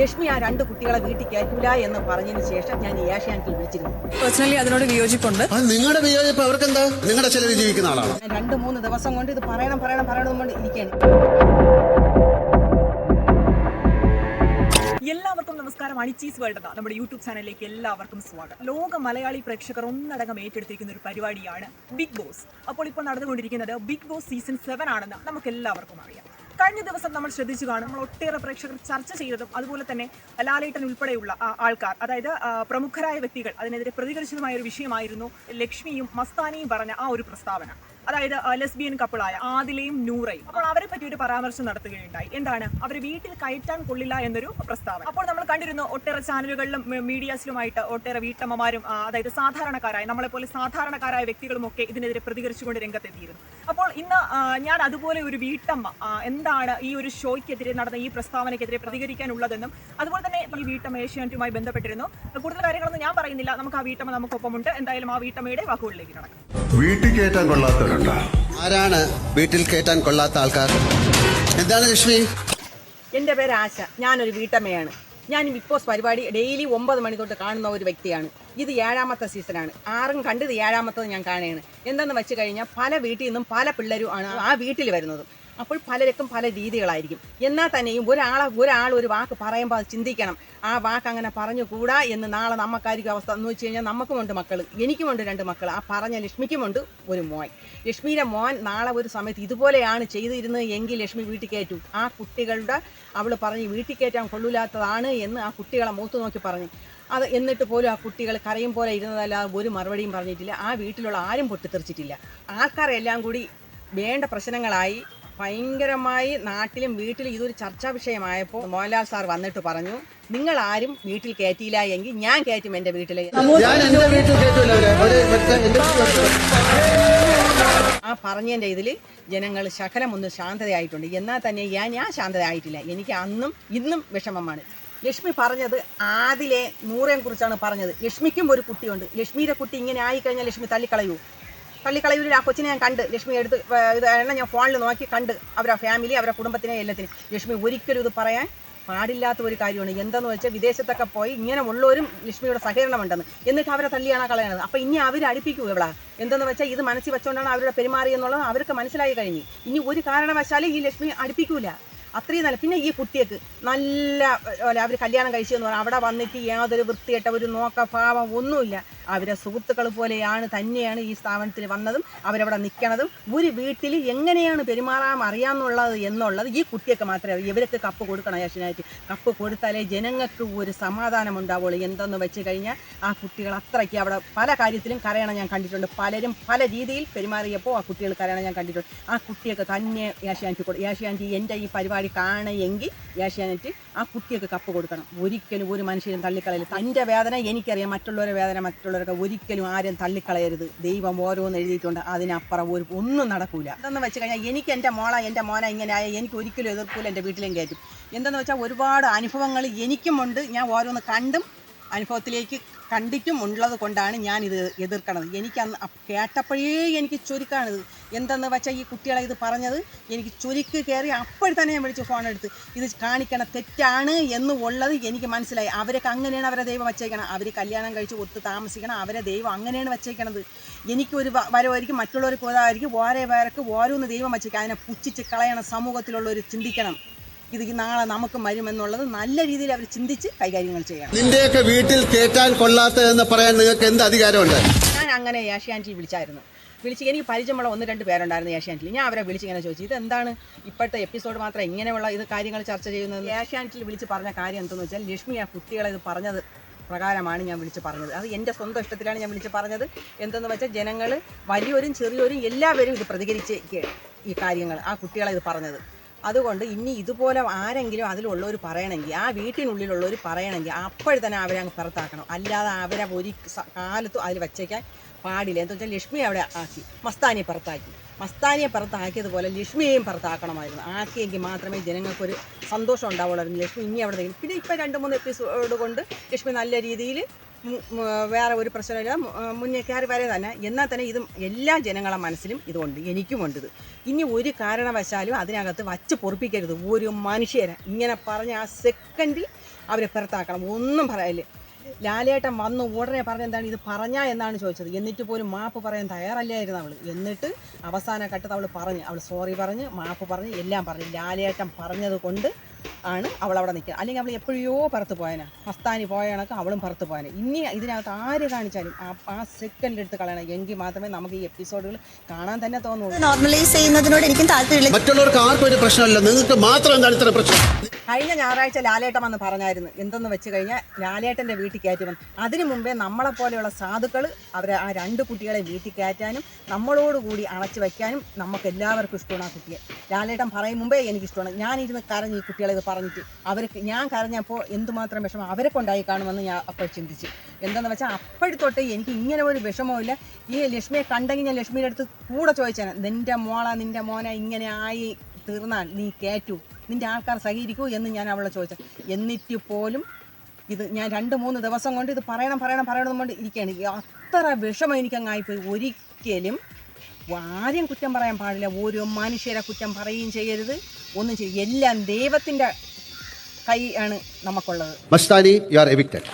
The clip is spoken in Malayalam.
ലക്ഷ്മി ആ രണ്ട് കുട്ടികളെ വീട്ടിൽ കയറ്റൂല എന്ന് പറഞ്ഞതിന് ശേഷം ഞാൻ ഏഷ്യാനെറ്റിൽ വിളിച്ചിരുന്നു. പേഴ്സണലി അതിനോട് വിയോജിപ്പുണ്ട്. അത് നിങ്ങളുടെ വിയോജിപ്പ് അവർക്ക് എന്താ നിങ്ങളുടെ ചെലവ് ജീവിക്കുന്ന ആളാണ്? ഞാൻ രണ്ട് മൂന്ന് ദിവസം കൊണ്ട് ഇത് പറയണം പറയണം പറയണം കൊണ്ട് ഇരിക്കുകയാണ് എല്ലാവർക്കും നമസ്കാരം. അണിച്ചീസ് വേൾഡ് എന്ന നമ്മുടെ യൂട്യൂബ് ചാനലിലേക്ക് എല്ലാവർക്കും സ്വാഗതം. ലോക മലയാളി പ്രേക്ഷകർ ഒന്നടങ്കം ഏറ്റെടുത്തിരിക്കുന്ന ഒരു പരിപാടിയാണ് ബിഗ് ബോസ്. അപ്പോൾ ഇപ്പോൾ നടന്നുകൊണ്ടിരിക്കുന്നത് ബിഗ് ബോസ് സീസൺ സെവൻ ആണെന്ന് നമുക്ക് എല്ലാവർക്കും അറിയാം. കഴിഞ്ഞ ദിവസം നമ്മൾ ശ്രദ്ധിച്ചു കാണും നമ്മൾ ഒട്ടേറെ പ്രേക്ഷകർ ചർച്ച ചെയ്തതും അതുപോലെ തന്നെ ലാലേട്ടൻ ഉൾപ്പെടെയുള്ള ആൾക്കാർ അതായത് പ്രമുഖരായ വ്യക്തികൾ അതിനെതിരെ പ്രതികരിച്ചതുമായ ഒരു വിഷയമായിരുന്നു ലക്ഷ്മിയും മസ്താനിയും പറഞ്ഞ ആ ഒരു പ്രസ്താവന. അതായത് ലെസ്ബിയൻ കപ്പിളായ ആദിലയും നൂറയും. അപ്പോൾ അവരെ പറ്റി ഒരു പരാമർശം നടത്തുകയുണ്ടായി. എന്താണ്? അവർ വീട്ടിൽ കയറ്റാൻ കൊള്ളില്ല എന്നൊരു പ്രസ്താവന. അപ്പോൾ നമ്മൾ കണ്ടിരുന്നു ഒട്ടേറെ ചാനലുകളിലും മീഡിയാസിലുമായിട്ട് ഒട്ടേറെ വീട്ടമ്മമാരും അതായത് സാധാരണക്കാരായ നമ്മളെ പോലെ സാധാരണക്കാരായ വ്യക്തികളും ഒക്കെ ഇതിനെതിരെ പ്രതികരിച്ചുകൊണ്ട് രംഗത്തെത്തിയിരുന്നു. അപ്പോൾ ഇന്ന് ഞാൻ അതുപോലെ ഒരു വീട്ടമ്മ എന്താണ് ഈ ഒരു ഷോയ്ക്കെതിരെ നടന്ന ഈ പ്രസ്താവനയ്ക്കെതിരെ പ്രതികരിക്കാനുള്ളതെന്നും അതുപോലെ തന്നെ ഈ വീട്ടമ്മ ഏഷ്യാനെറ്റുമായി ബന്ധപ്പെട്ടിരുന്നു. കൂടുതൽ കാര്യങ്ങളൊന്നും ഞാൻ പറയുന്നില്ല. നമുക്ക് ആ വീട്ടമ്മ നമുക്കൊപ്പമുണ്ട്. എന്തായാലും ആ വീട്ടമ്മയുടെ വാക്കുകളിലേക്ക് നടക്കാം വീട്ടിൽ കയറ്റാൻ കൊള്ളാത്തവരുണ്ടോ? ആരാണ് വീട്ടിൽ കയറ്റാൻ കൊള്ളാത്ത ആൾക്കാർ? എന്താണ് ലക്ഷ്മി എന്റെ പേര് ആശ. ഞാനൊരു വീട്ടമ്മയാണ്. ഞാൻ ബിഗ് ബോസ് പരിപാടി ഡെയിലി ഒമ്പത് മണി തൊട്ട് കാണുന്ന ഒരു വ്യക്തിയാണ്. ഇത് ഏഴാമത്തെ സീസണാണ് ആറും കണ്ടത് ഏഴാമത്തത് ഞാൻ കാണുകയാണ്. എന്തെന്ന് വെച്ച് കഴിഞ്ഞാൽ പല വീട്ടിൽ നിന്നും പല പിള്ളേരും ആണ് ആ വീട്ടിൽ വരുന്നത്. അപ്പോൾ പലർക്കും പല രീതികളായിരിക്കും. എന്നാൽ തന്നെയും ഒരാളെ ഒരാൾ ഒരു വാക്ക് പറയുമ്പോൾ അത് ചിന്തിക്കണം. ആ വാക്ക് അങ്ങനെ പറഞ്ഞുകൂടാ എന്ന് നാളെ നമുക്കായിരിക്കും അവസ്ഥ. എന്ന് വെച്ച് കഴിഞ്ഞാൽ നമുക്കുമുണ്ട് മക്കൾ എനിക്കുമുണ്ട് രണ്ട് മക്കൾ ആ പറഞ്ഞ ലക്ഷ്മിക്കുമുണ്ട് ഒരു മോൻ. ലക്ഷ്മിയുടെ മോൻ നാളെ ഒരു സമയത്ത് ഇതുപോലെയാണ് ചെയ്തിരുന്നത് എങ്കിൽ ലക്ഷ്മി വീട്ടിൽ കയറ്റു. ആ കുട്ടികളുടെ അവൾ പറഞ്ഞ് വീട്ടിൽ കയറ്റാൻ കൊള്ളില്ലാത്തതാണ് എന്ന് ആ കുട്ടികളെ മൂത്ത് നോക്കി പറഞ്ഞു. അത് എന്നിട്ട് പോലും ആ കുട്ടികൾ കരയും പോലെ ഇരുന്നതല്ലാതെ ഒരു മറുപടിയും പറഞ്ഞിട്ടില്ല. ആ വീട്ടിലുള്ള ആരും പൊട്ടിത്തെറിച്ചിട്ടില്ല. ആൾക്കാരെല്ലാം കൂടി വേണ്ട പ്രശ്നങ്ങളായി ഭയങ്കരമായി നാട്ടിലും വീട്ടിലും ഇതൊരു ചർച്ചാ വിഷയമായപ്പോൾ മോഹൻലാൽ സാർ വന്നിട്ട് പറഞ്ഞു നിങ്ങൾ ആരും വീട്ടിൽ കയറ്റിയില്ല എങ്കിൽ ഞാൻ കയറ്റും എന്റെ വീട്ടിൽ ആ പറഞ്ഞതിന്റെ ഇതിൽ ജനങ്ങൾ ശകലം ഒന്ന് ശാന്തതയായിട്ടുണ്ട്. എന്നാൽ തന്നെ ഞാൻ ഞാൻ ശാന്തതയായിട്ടില്ല. എനിക്ക് അന്നും ഇന്നും വിഷമമാണ്. ലക്ഷ്മി പറഞ്ഞത് ആദിലെ നൂറേം കുറിച്ചാണ് പറഞ്ഞത്. ലക്ഷ്മിക്കും ഒരു കുട്ടിയുണ്ട്. ലക്ഷ്മിയുടെ കുട്ടി ഇങ്ങനെ ആയിക്കഴിഞ്ഞാൽ ലക്ഷ്മി തള്ളിക്കളയൂ. തള്ളിക്കളയൂരിൽ ആ കൊച്ചിനെ ഞാൻ കണ്ട്. ലക്ഷ്മി എടുത്ത് ഇത് എണ്ണം ഞാൻ ഫോണിൽ നോക്കി കണ്ട്. അവരുടെ ഫാമിലി അവരുടെ കുടുംബത്തിനെ എല്ലാത്തിനും. ലക്ഷ്മി ഒരിക്കലും ഇത് പറയാൻ പാടില്ലാത്ത ഒരു കാര്യമാണ്. എന്തെന്ന് വെച്ചാൽ വിദേശത്തൊക്കെ പോയി ഇങ്ങനെ ഉള്ളവരും ലക്ഷ്മിയുടെ സഹകരണമുണ്ടെന്ന്. എന്നിട്ട് അവരെ തള്ളിയാണ് കളയണത്. അപ്പം ഇനി അവർ അടുപ്പിക്കൂ ഇവിടെ എന്തെന്ന് വെച്ചാൽ ഇത് മനസ്സിൽ വെച്ചുകൊണ്ടാണ് അവരുടെ പെരുമാറി എന്നുള്ളത് അവർക്ക് മനസ്സിലായി കഴിഞ്ഞു. ഇനി ഒരു കാരണവശാലും ഈ ലക്ഷ്മി അടുപ്പിക്കൂല. അത്രയും നല്ല പിന്നെ ഈ കുട്ടിയൊക്കെ നല്ല അവർ കല്യാണം കഴിച്ചു എന്ന് പറഞ്ഞാൽ അവിടെ വന്നിട്ട് യാതൊരു വൃത്തിയായിട്ട് ഒരു നോക്ക ഭാവം ഒന്നുമില്ല. അവരെ സുഹൃത്തുക്കൾ പോലെയാണ് തന്നെയാണ് ഈ സ്ഥാപനത്തിൽ വന്നതും അവരവിടെ നിൽക്കണതും. ഒരു വീട്ടിൽ എങ്ങനെയാണ് പെരുമാറാൻ അറിയാമെന്നുള്ളത് എന്നുള്ളത് ഈ കുട്ടിയൊക്കെ മാത്രമേ അറിയൂ. ഇവർക്ക് കപ്പ് കൊടുക്കണം യക്ഷനായിട്ട് കപ്പ് കൊടുത്താലേ ജനങ്ങൾക്ക് ഒരു സമാധാനം ഉണ്ടാവുള്ളൂ. എന്തെന്ന് വെച്ച് കഴിഞ്ഞാൽ ആ കുട്ടികൾ അത്രയ്ക്ക് അവിടെ പല കാര്യത്തിലും കരയണം ഞാൻ കണ്ടിട്ടുണ്ട്. പലരും പല രീതിയിൽ പെരുമാറിയപ്പോൾ ആ കുട്ടികൾ കരയണം ഞാൻ കണ്ടിട്ടുണ്ട്. ആ കുട്ടിയൊക്കെ തന്നെ ഏഷ്യാനെറ്റ് കൊടുക്കും ഏഷ്യാനെറ്റ് എന്റെ ഈ പരിപാടി കാണുമെങ്കിൽ ഏഷ്യാനെറ്റ് ആ കുട്ടിയൊക്കെ കപ്പ് കൊടുക്കണം. ഒരിക്കലും ഒരു മനുഷ്യരും തള്ളിക്കളയില്ല. തന്റെ വേദന എനിക്കറിയാം. മറ്റുള്ളവരുടെ വേദന മറ്റുള്ളവരൊക്കെ ഒരിക്കലും ആരും തള്ളിക്കളയരുത്. ദൈവം ഓരോന്ന് എഴുതിയിട്ടുണ്ട്. അതിനപ്പുറം ഒരു ഒന്നും നടക്കൂല. എന്തെന്ന് വെച്ച് കഴിഞ്ഞാൽ എനിക്ക് എന്റെ മോള എന്റെ മോന ഇങ്ങനെ ആയ എനിക്ക് ഒരിക്കലും എതിർക്കൂല എന്റെ വീട്ടിലും കയറ്റും. എന്തെന്ന് വെച്ചാൽ ഒരുപാട് അനുഭവങ്ങൾ എനിക്കുമുണ്ട്. ഞാൻ ഓരോന്ന് കണ്ടും അനുഭവത്തിലേക്ക് കണ്ടിട്ടും ഉള്ളത് കൊണ്ടാണ് ഞാൻ ഇത് എതിർക്കണത്. എനിക്ക് അന്ന് കേട്ടപ്പോഴേ എനിക്ക് ചുരുക്കാണിത്. എന്തെന്ന് വെച്ചാൽ ഈ കുട്ടികളെ ഇത് പറഞ്ഞത് എനിക്ക് ചുരുക്ക് കയറി അപ്പോൾ തന്നെ ഞാൻ വിളിച്ച് ഫോൺ എടുത്ത്. ഇത് കാണിക്കണ തെറ്റാണ് എന്ന് ഉള്ളത് എനിക്ക് മനസ്സിലായി. അവരൊക്കെ അങ്ങനെയാണ് അവരെ ദൈവം വച്ചേക്കണം. അവർ കല്യാണം കഴിച്ച് ഒത്ത് താമസിക്കണം അവരെ ദൈവം അങ്ങനെയാണ് വച്ചേക്കണത്. എനിക്കൊരു വരവായിരിക്കും മറ്റുള്ളവർക്ക് ഓരോ ഓരോ പേർക്ക് ഓരോന്ന് ദൈവം വച്ചേക്കാം. അതിനെ പുച്ഛിച്ച് കളയണം സമൂഹത്തിലുള്ളവർ ചിന്തിക്കണം. ഇത് നാളെ നമുക്ക് വരുമെന്നുള്ളത് നല്ല രീതിയിൽ അവർ ചിന്തിച്ച് കൈകാര്യങ്ങൾ ചെയ്യണം. നിന്റെയൊക്കെ വീട്ടിൽ കേട്ടാൻ കൊള്ളാത്ത എന്ന് പറയാൻ നിങ്ങൾക്ക് എന്ത് അധികാരമുണ്ട്? ഞാൻ അങ്ങനെ ഏഷ്യാനെറ്റിൽ വിളിച്ചായിരുന്നു. വിളിച്ച് എനിക്ക് പരിചയമുള്ള ഒന്ന് രണ്ട് പേരുണ്ടായിരുന്നു ഏഷ്യാനെറ്റിൽ ഞാൻ അവരെ വിളിച്ച് ഇങ്ങനെ ചോദിച്ചു ഇത് എന്താണ് ഇപ്പോഴത്തെ എപ്പിസോഡ് മാത്രം ഇങ്ങനെയുള്ള ഇത് കാര്യങ്ങൾ ചർച്ച ചെയ്യുന്നത്? ഏഷ്യാനെറ്റിൽ വിളിച്ച് പറഞ്ഞ കാര്യം എന്തെന്ന് വെച്ചാൽ ലക്ഷ്മി ആ കുട്ടികളെ ഇത് പറഞ്ഞത് പ്രകാരമാണ് ഞാൻ വിളിച്ച് പറഞ്ഞത്. അത് എന്റെ സ്വന്തം ഇഷ്ടത്തിലാണ് ഞാൻ വിളിച്ച് പറഞ്ഞത്. എന്തെന്ന് വെച്ചാൽ ജനങ്ങൾ വലിയവരും ചെറിയവരും എല്ലാവരും ഇത് പ്രതികരിച്ച് ഈ കാര്യങ്ങൾ ആ കുട്ടികളെ ഇത് പറഞ്ഞത്. അതുകൊണ്ട് ഇനി ഇതുപോലെ ആരെങ്കിലും അതിലുള്ളവർ പറയണമെങ്കിൽ ആ വീട്ടിനുള്ളിലുള്ളവർ പറയണമെങ്കിൽ അപ്പോഴും തന്നെ അവരെ അങ്ങ് പുറത്താക്കണം. അല്ലാതെ അവരെ ഒരു കാലത്തും അതിൽ വച്ചേക്കാൻ പാടില്ല. എന്താ വെച്ചാൽ ലക്ഷ്മി അവിടെ ആക്കി മസ്താനിയെ പുറത്താക്കി. മസ്താനിയെ പുറത്താക്കിയതുപോലെ ലക്ഷ്മിയെയും പുറത്താക്കണമായിരുന്നു. ആക്കിയെങ്കിൽ മാത്രമേ ജനങ്ങൾക്കൊരു സന്തോഷം ഉണ്ടാവുള്ളായിരുന്നു ലക്ഷ്മി. ഇനി അവിടെ നിൽക്കും. പിന്നെ ഇപ്പം രണ്ട് മൂന്ന് എപ്പിസോഡ് കൊണ്ട് ലക്ഷ്മി നല്ല രീതിയിൽ വേറെ ഒരു പ്രശ്നമില്ല. മുന്നേ കയറി വരെ തന്നെ. എന്നാൽ തന്നെ ഇതും എല്ലാ ജനങ്ങളുടെ മനസ്സിലും ഇതുണ്ട്. എനിക്കുമുണ്ട് ഇത്. ഇനി ഒരു കാരണവശാലും അതിനകത്ത് വച്ച് പൊറപ്പിക്കരുത്. ഒരു മനുഷ്യരെ ഇങ്ങനെ പറഞ്ഞ ആ സെക്കൻഡിൽ അവരെ പുറത്താക്കണം. ഒന്നും പറയല്ലേ. ലാലേട്ടൻ വന്നു ഉടനെ പറഞ്ഞ എന്താണ് ഇത് പറഞ്ഞാ എന്നാണ് ചോദിച്ചത്. എന്നിട്ട് പോലും മാപ്പ് പറയാൻ തയ്യാറല്ലായിരുന്നു അവൾ എന്നിട്ട് അവസാന ഘട്ടത്തിൽ അവൾ പറഞ്ഞ് അവൾ സോറി പറഞ്ഞ് മാപ്പ് പറഞ്ഞ് എല്ലാം പറഞ്ഞ്. ലാലേട്ടൻ പറഞ്ഞത് കൊണ്ട് ആണ് അവൾ അവിടെ നിൽക്കുക. അല്ലെങ്കിൽ അവൾ എപ്പോഴോ പുറത്ത് പോയന. മസ്താനി പോയ കണക്ക് അവളും പുറത്ത് പോയന. ഇനി ഇതിനകത്ത് ആര് കാണിച്ചാലും ആ ആ സെക്കൻഡ് എടുത്ത് കളയണം. എങ്കിൽ മാത്രമേ നമുക്ക് ഈ എപ്പിസോഡുകൾ കാണാൻ തന്നെ തോന്നുള്ളൂ. നോർമലൈസ് ചെയ്യുന്നതിനോട് എനിക്കും താല്പര്യമില്ല. മറ്റുള്ളവർക്ക് ആർക്കും ഒരു പ്രശ്നമല്ല. നിങ്ങൾക്ക് മാത്രം എന്താണ് ഇത്ര പ്രശ്നം? കഴിഞ്ഞ ഞായറാഴ്ച ലാലേട്ടൻ വന്ന് പറഞ്ഞായിരുന്നു എന്തെന്ന് വെച്ച് കഴിഞ്ഞാൽ ലാലേട്ടന്റെ വീട്ടിൽ കയറ്റി വന്നു. അതിനു മുമ്പേ നമ്മളെപ്പോലെയുള്ള സാധുക്കൾ അവരെ ആ രണ്ട് കുട്ടികളെ വീട്ടിൽ കയറ്റാനും നമ്മളോടുകൂടി അണച്ചു വയ്ക്കാനും നമുക്ക് എല്ലാവർക്കും ഇഷ്ടമാണ് ആ കുട്ടിയെ. ലാലേട്ടൻ പറയും മുമ്പേ എനിക്കിഷ്ടമാണ് ഞാനിരുന്ന് കരഞ്ഞ് ഈ കുട്ടികളെ ഇത് പറഞ്ഞിട്ട് അവർക്ക് ഞാൻ കരഞ്ഞപ്പോൾ എന്തുമാത്രം വിഷമം അവരെ കൊണ്ടായി കാണുമെന്ന് ഞാൻ അപ്പോൾ ചിന്തിച്ചു. എന്താണെന്ന് വെച്ചാൽ അപ്പോഴത്തൊട്ട് എനിക്ക് ഇങ്ങനെ ഒരു വിഷമമില്ല ഈ ലക്ഷ്മിയെ കണ്ടെങ്കിൽ ഞാൻ ലക്ഷ്മിയുടെ അടുത്ത് കൂടെ ചോദിച്ചാൽ നിന്റെ മോള നിന്റെ മോനെ ഇങ്ങനെ ആയി തീർന്നാൽ നീ കയറ്റൂ. നിന്റെ ആൾക്കാർ സഹകരിക്കൂ എന്ന് ഞാൻ അവളെ ചോദിച്ചു എന്നിട്ട് പോലും ഇത് ഞാൻ രണ്ട് മൂന്ന് ദിവസം കൊണ്ട് ഇത് പറയണം പറയണം പറയണം കൊണ്ട് ഇരിക്കുകയാണ് അത്ര വിഷമം എനിക്കങ്ങായിപ്പോയി ഒരിക്കലും ആരെയും കുറ്റം പറയാൻ പാടില്ല ഓരോ മനുഷ്യരെ കുറ്റം പറയുകയും ചെയ്യരുത് ഒന്നും ചെയ്യും എല്ലാം ദൈവത്തിന്റെ കൈ ആണ് നമുക്കുള്ളത് മസ്താനി യു ആർ എവിക്റ്റഡ്